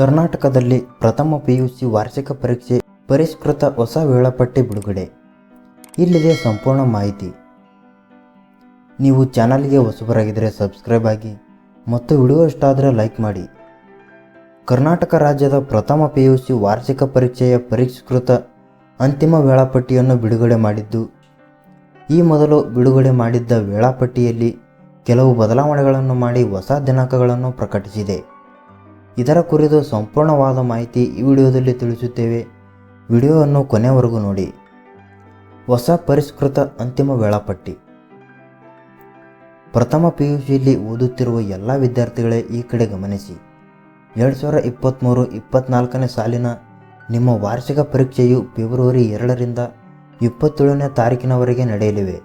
ಕರ್ನಾಟಕದಲ್ಲಿ ಪ್ರಥಮ ಪಿಯುಸಿ ವಾರ್ಷಿಕ ಪರೀಕ್ಷೆ ಪರಿಷ್ಕೃತ ಹೊಸ ವೇಳಾಪಟ್ಟಿ ಬಿಡುಗಡೆ. ಇಲ್ಲಿದೆ ಸಂಪೂರ್ಣ ಮಾಹಿತಿ. ನೀವು ಚಾನಲ್ಗೆ ಹೊಸಬರಾಗಿದ್ದರೆ ಸಬ್ಸ್ಕ್ರೈಬ್ ಆಗಿ ಮತ್ತು ವಿಡಿಯೋ ಇಷ್ಟ ಆದರೆ ಲೈಕ್ ಮಾಡಿ. ಕರ್ನಾಟಕ ರಾಜ್ಯದ ಪ್ರಥಮ ಪಿಯುಸಿ ವಾರ್ಷಿಕ ಪರೀಕ್ಷೆಯ ಪರಿಷ್ಕೃತ ಅಂತಿಮ ವೇಳಾಪಟ್ಟಿಯನ್ನು ಬಿಡುಗಡೆ ಮಾಡಿದ್ದು, ಈ ಮೊದಲು ಬಿಡುಗಡೆ ಮಾಡಿದ್ದ ವೇಳಾಪಟ್ಟಿಯಲ್ಲಿ ಕೆಲವು ಬದಲಾವಣೆಗಳನ್ನು ಮಾಡಿ ಹೊಸ ದಿನಾಂಕಗಳನ್ನು ಪ್ರಕಟಿಸಿದೆ. ಇದರ ಕುರಿತು ಸಂಪೂರ್ಣವಾದ ಮಾಹಿತಿ ಈ ವಿಡಿಯೋದಲ್ಲಿ ತಿಳಿಸುತ್ತೇವೆ. ವಿಡಿಯೋವನ್ನು ಕೊನೆವರೆಗೂ ನೋಡಿ. ಹೊಸ ಪರಿಷ್ಕೃತ ಅಂತಿಮ ವೇಳಾಪಟ್ಟಿ. ಪ್ರಥಮ ಪಿ ಯು ಸಿಯಲ್ಲಿ ಓದುತ್ತಿರುವ ಎಲ್ಲ ವಿದ್ಯಾರ್ಥಿಗಳೇ ಈ ಕಡೆ ಗಮನಿಸಿ. ಎರಡು ಸಾವಿರ ಇಪ್ಪತ್ತ್ಮೂರು ಇಪ್ಪತ್ತ್ನಾಲ್ಕನೇ ಸಾಲಿನ ನಿಮ್ಮ ವಾರ್ಷಿಕ ಪರೀಕ್ಷೆಯು ಫೆಬ್ರವರಿ ಎರಡರಿಂದ ಇಪ್ಪತ್ತೇಳನೇ ತಾರೀಕಿನವರೆಗೆ ನಡೆಯಲಿವೆ.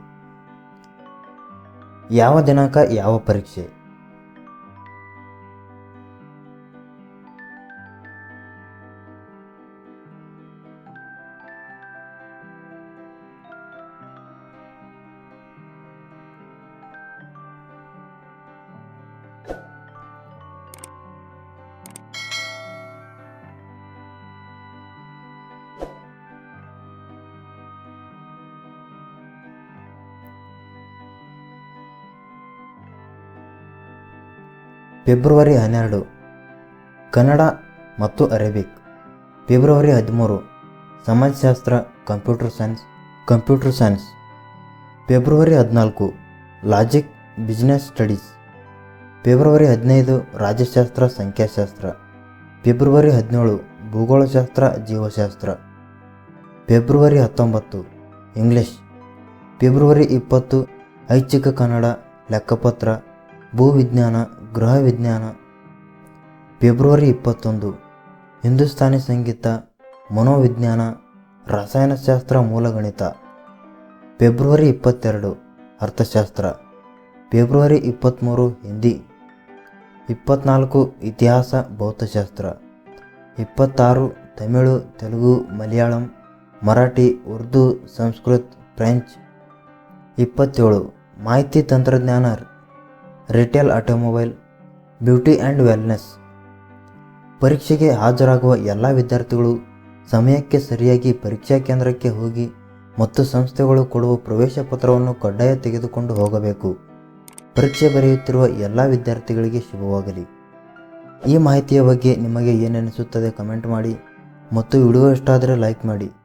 ಯಾವ ದಿನಾಂಕ, ಯಾವ ಪರೀಕ್ಷೆ? ಫೆಬ್ರವರಿ ಹನ್ನೆರಡು, ಕನ್ನಡ ಮತ್ತು ಅರೇಬಿಕ್. ಫೆಬ್ರವರಿ ಹದಿಮೂರು, ಸಮಾಜಶಾಸ್ತ್ರ, computer science computer science. February ಹದಿನಾಲ್ಕು, ಲಾಜಿಕ್, ಬಿಸ್ನೆಸ್ ಸ್ಟಡೀಸ್. ಫೆಬ್ರವರಿ ಹದಿನೈದು, ರಾಜ್ಯಶಾಸ್ತ್ರ, ಸಂಖ್ಯಾಶಾಸ್ತ್ರ. ಫೆಬ್ರವರಿ ಹದಿನೇಳು, ಭೂಗೋಳಶಾಸ್ತ್ರ, ಜೀವಶಾಸ್ತ್ರ. ಫೆಬ್ರವರಿ ಹತ್ತೊಂಬತ್ತು, ಇಂಗ್ಲಿಷ್. ಫೆಬ್ರವರಿ ಇಪ್ಪತ್ತು, ಐಚ್ಛಿಕ ಕನ್ನಡ, ಲೆಕ್ಕಪತ್ರ ಭೂವಿಜ್ಞಾನ ಗೃಹ ವಿಜ್ಞಾನ ಫೆಬ್ರವರಿ ಇಪ್ಪತ್ತೊಂದು, ಹಿಂದೂಸ್ತಾನಿ ಸಂಗೀತ, ಮನೋವಿಜ್ಞಾನ, ರಸಾಯನಶಾಸ್ತ್ರ ಮೂಲಗಣಿತ. ಫೆಬ್ರವರಿ ಇಪ್ಪತ್ತೆರಡು, ಅರ್ಥಶಾಸ್ತ್ರ. ಫೆಬ್ರವರಿ ಇಪ್ಪತ್ತ್ಮೂರು ಹಿಂದಿ. ಇಪ್ಪತ್ನಾಲ್ಕು, ಇತಿಹಾಸ, ಭೌತಶಾಸ್ತ್ರ. ಇಪ್ಪತ್ತಾರು, ತಮಿಳು, ತೆಲುಗು, ಮಲಯಾಳಂ, ಮರಾಠಿ, ಉರ್ದು, ಸಂಸ್ಕೃತ್, ಫ್ರೆಂಚ್. ಇಪ್ಪತ್ತೇಳು, ಮಾಹಿತಿ ತಂತ್ರಜ್ಞಾನ, retail automobile. Beauty and wellness. ಪರೀಕ್ಷೆಗೆ ಹಾಜರಾಗುವ ಎಲ್ಲ ವಿದ್ಯಾರ್ಥಿಗಳು ಸಮಯಕ್ಕೆ ಸರಿಯಾಗಿ ಪರೀಕ್ಷಾ ಕೇಂದ್ರಕ್ಕೆ ಹೋಗಿ ಮತ್ತು ಸಂಸ್ಥೆಗಳು ಕೊಡುವ ಪ್ರವೇಶ ಪತ್ರವನ್ನು ಕಡ್ಡಾಯ ತೆಗೆದುಕೊಂಡು ಹೋಗಬೇಕು. ಪರೀಕ್ಷೆ ಬರೆಯುತ್ತಿರುವ ಎಲ್ಲ ವಿದ್ಯಾರ್ಥಿಗಳಿಗೆ ಶುಭವಾಗಲಿ. ಈ ಮಾಹಿತಿಯ ಬಗ್ಗೆ ನಿಮಗೆ ಏನೆನಿಸುತ್ತದೆ ಕಮೆಂಟ್ ಮಾಡಿ ಮತ್ತು ವಿಡಿಯೋ ಇಷ್ಟ ಆದರೆ ಲೈಕ್ ಮಾಡಿ.